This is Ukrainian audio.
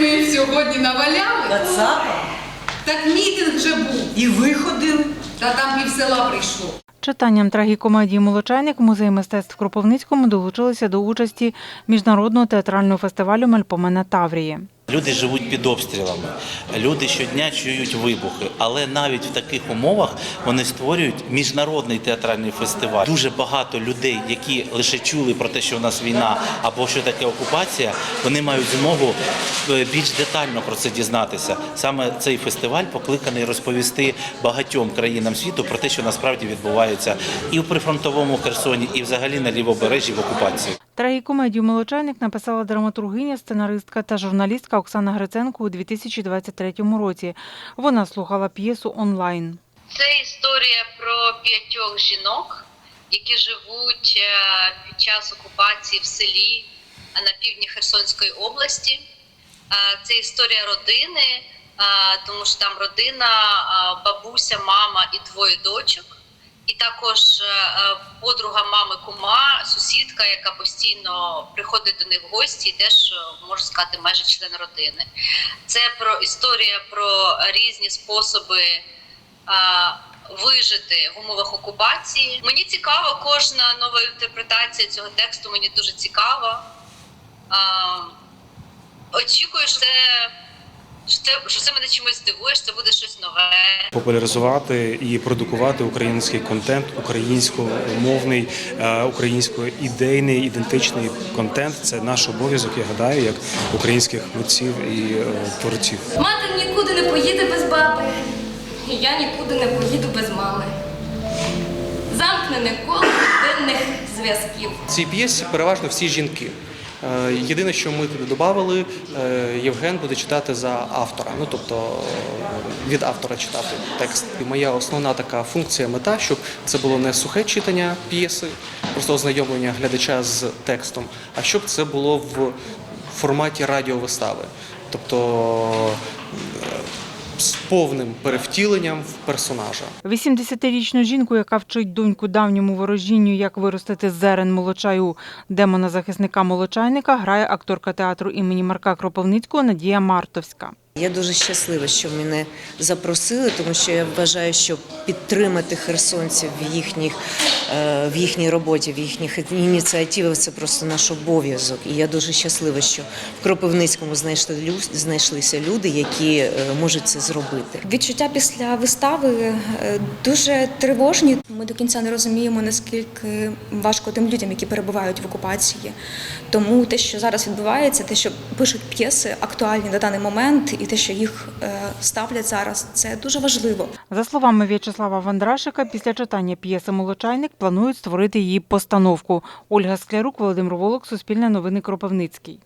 ми сьогодні наваляли. Так мітинг вже був. І виходив. Та там пів села прийшло. Читанням трагікомедії Молочайник музей мистецтв в Кропивницькому долучилися до участі міжнародного театрального фестивалю Мельпомена Таврії. Люди живуть під обстрілами, люди щодня чують вибухи, але навіть в таких умовах вони створюють міжнародний театральний фестиваль. Дуже багато людей, які лише чули про те, що в нас війна або що таке окупація, вони мають змогу е, більш детально про це дізнатися. Саме цей фестиваль покликаний розповісти багатьом країнам світу про те, що насправді відбувається і в прифронтовому Херсоні, і взагалі на лівобережжі в окупації. Трагікомедію Молочайник написала драматургиня, сценаристка та журналістка Оксана Гриценко у 2023 році. Вона слухала п'єсу онлайн. Це історія про п'ятьох жінок, які живуть е, під час окупації в селі е, на півдні Херсонської області. Е, Це історія родини, тому що там родина, бабуся, мама і двоє дочок. І також е, е, подруга мами кума, сусідка, яка постійно приходить до них в гості, і теж е, можна сказати, майже член родини. Це про історія про різні способи вижити в умовах окупації. Мені цікава кожна нова інтерпретація цього тексту. Мені дуже цікава. Очікую, що це, що це, що це мене чимось здивує, що це буде щось нове. популяризувати і продукувати український контент, українськомовний, е, українсько-ідейний, ідентичний контент. Це наш обов'язок, я гадаю, як українських митців і е, творців. Мати нікуди не поїде без баби, і я нікуди не поїду без мами. Замкнене коло денних зв'язків. Цій п'єсі переважно всі жінки. Е, Єдине, що ми туди додали, е, Євген буде читати за автора, ну тобто е, від автора читати текст. І моя основна така функція, мета, щоб це було не сухе читання п'єси, просто ознайомлення глядача з текстом, а щоб це було в форматі радіовистави. Тобто з повним перевтіленням в персонажа. 80-річну жінку, яка вчить доньку давньому ворожінню, як виростити зерен молочаю демона захисника молочайника, грає акторка театру імені Марка Кропивницького Надія Мартовська. Я дуже щаслива, що мене запросили, тому що я вважаю, що підтримати херсонців в їхніх е, в їхній роботі, в їхніх ініціативах це просто наш обов'язок. І я дуже щаслива, що в Кропивницькому знайшли знайшлися люди, які е, можуть це зробити. Відчуття після вистави е, дуже тривожні. Ми до кінця не розуміємо, наскільки важко тим людям, які перебувають в окупації. Тому те, що зараз відбувається, те, що пишуть п'єси актуальні на даний момент, і те, що їх е, ставлять зараз, це дуже важливо. За словами В'ячеслава Вандрашика, після читання п'єси Молочайник планують створити її постановку. Ольга Склярук, Володимир Волок, Суспільне новини Кропивницький.